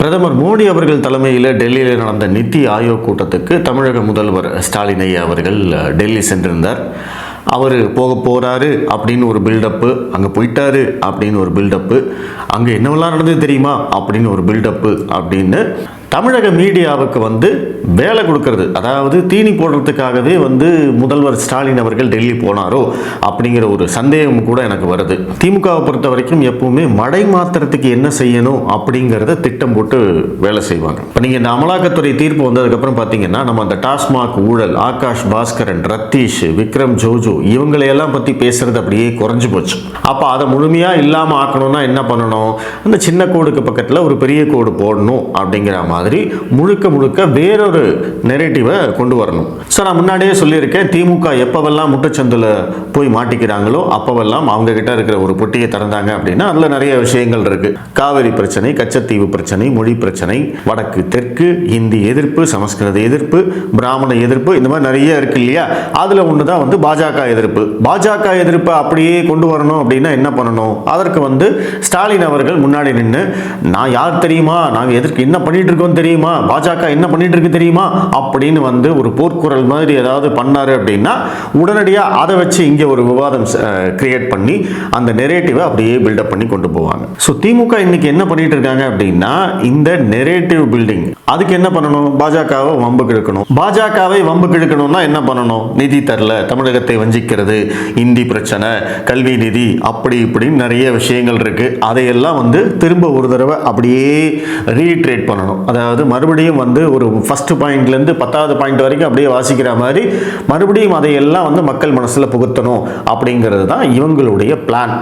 பிரதமர் மோடி அவர்கள் தலைமையில் டெல்லியில் நடந்த நித்தி ஆயோக் கூட்டத்துக்கு தமிழக முதல்வர் ஸ்டாலின் ஐயா அவர்கள் டெல்லி சென்றிருந்தார். அவர் போக போகிறாரு அப்படின்னு ஒரு பில்டப்பு அங்கே போயிட்டாரு அப்படின்னு ஒரு பில்டப்பு அங்கே என்னவெல்லாம் நடந்தது தெரியுமா அப்படின்னு ஒரு பில்டப்பு அப்படின்னு தமிழக மீடியாவுக்கு வந்து வேலை கொடுக்கறது. அதாவது தீனி போடுறதுக்காகவே வந்து முதல்வர் ஸ்டாலின் அவர்கள் டெல்லி போனாரோ அப்படிங்கிற ஒரு சந்தேகம் கூட எனக்கு வருது. திமுகவை பொறுத்த வரைக்கும் எப்பவுமே மடை மாத்திரத்துக்கு என்ன செய்யணும் அப்படிங்கிறத திட்டம் போட்டு வேலை செய்வாங்க. இப்போ நீங்கள் இந்த அமலாக்கத்துறை தீர்ப்பு வந்ததுக்கப்புறம் பார்த்தீங்கன்னா நம்ம அந்த டாஸ்மாக் ஊழல் ஆகாஷ் பாஸ்கரன் ரத்தீஷ் விக்ரம் ஜோஜோ இவங்களையெல்லாம் பற்றி பேசுறது அப்படியே குறைஞ்சு போச்சு. அப்போ அதை முழுமையாக இல்லாமல் ஆக்கணும்னா என்ன பண்ணணும்? அந்த சின்ன கோடுக்கு பக்கத்தில் ஒரு பெரிய கோடு போடணும் அப்படிங்கிற மாதிரி மாதிரி முழுக்க முழுக்க வேறொரு நெரேட்டிவை கொண்டு வரணும். ஸோ நான் முன்னாடியே சொல்லியிருக்கேன் திமுக எப்போவெல்லாம் முட்டுச்சந்தில் போய் மாட்டிக்கிறாங்களோ அப்போவெல்லாம் அவங்க கிட்ட இருக்கிற ஒரு பொட்டியை திறந்தாங்க அப்படின்னா அதில் நிறைய விஷயங்கள் இருக்கு. காவிரி பிரச்சனை கச்சத்தீவு பிரச்சனை மொழி பிரச்சனை வடக்கு தெற்கு இந்தி எதிர்ப்பு சமஸ்கிருத எதிர்ப்பு பிராமண எதிர்ப்பு இந்த மாதிரி நிறைய இருக்கு இல்லையா? அதில் ஒன்று தான் வந்து பாஜக எதிர்ப்பு. பாஜக எதிர்ப்பை அப்படியே கொண்டு வரணும் அப்படின்னா என்ன பண்ணணும்? அதற்கு வந்து ஸ்டாலின் அவர்கள் முன்னாடி நின்று நான் யார் தெரியுமா? நாங்கள் எதிர்க்கு என்ன பண்ணிட்டு இருக்கோம் தெரியுமா? பாஜக என்ன பண்ணிட்டு இருக்கு தெரியுமா? அப்படின்னு வந்து ஒரு போர்க்குரல் மாதிரி ஏதாவது பண்ணாரு அப்படின்னா உடனடியாக அதை வச்சு இங்கே ஒரு விவாதம் கிரியேட் பண்ணி அந்த நெரேட்டிவை அப்படியே பில்டப் பண்ணி கொண்டு போவாங்க. ஸோ திமுக இன்னைக்கு என்ன பண்ணிட்டு இருக்காங்க அப்படின்னா இந்த நெரேட்டிவ் பில்டிங் அதுக்கு என்ன பண்ணணும்? பாஜகவை வம்புக்கு இழுக்கணும் பாஜகவை வம்புக்கு இழுக்கணும்னா என்ன பண்ணணும்? நிதி தரல தமிழகத்தை வஞ்சிக்கிறது இந்தி பிரச்சனை கல்வி நிதி அப்படி இப்படின்னு நிறைய விஷயங்கள் இருக்கு. அதையெல்லாம் வந்து திரும்ப ஒரு தடவை அப்படியே ரீட்ரேட் பண்ணணும். அதை அதாவது மறுபடியும் வந்து ஒரு ஃபஸ்ட்டு பாயிண்ட்லேருந்து பத்தாவது பாயிண்ட் வரைக்கும் அப்படியே வாசிக்கிற மாதிரி மறுபடியும் அதையெல்லாம் வந்து மக்கள் மனசில் புகுத்தணும் அப்படிங்கிறது தான் இவங்களுடைய பிளான்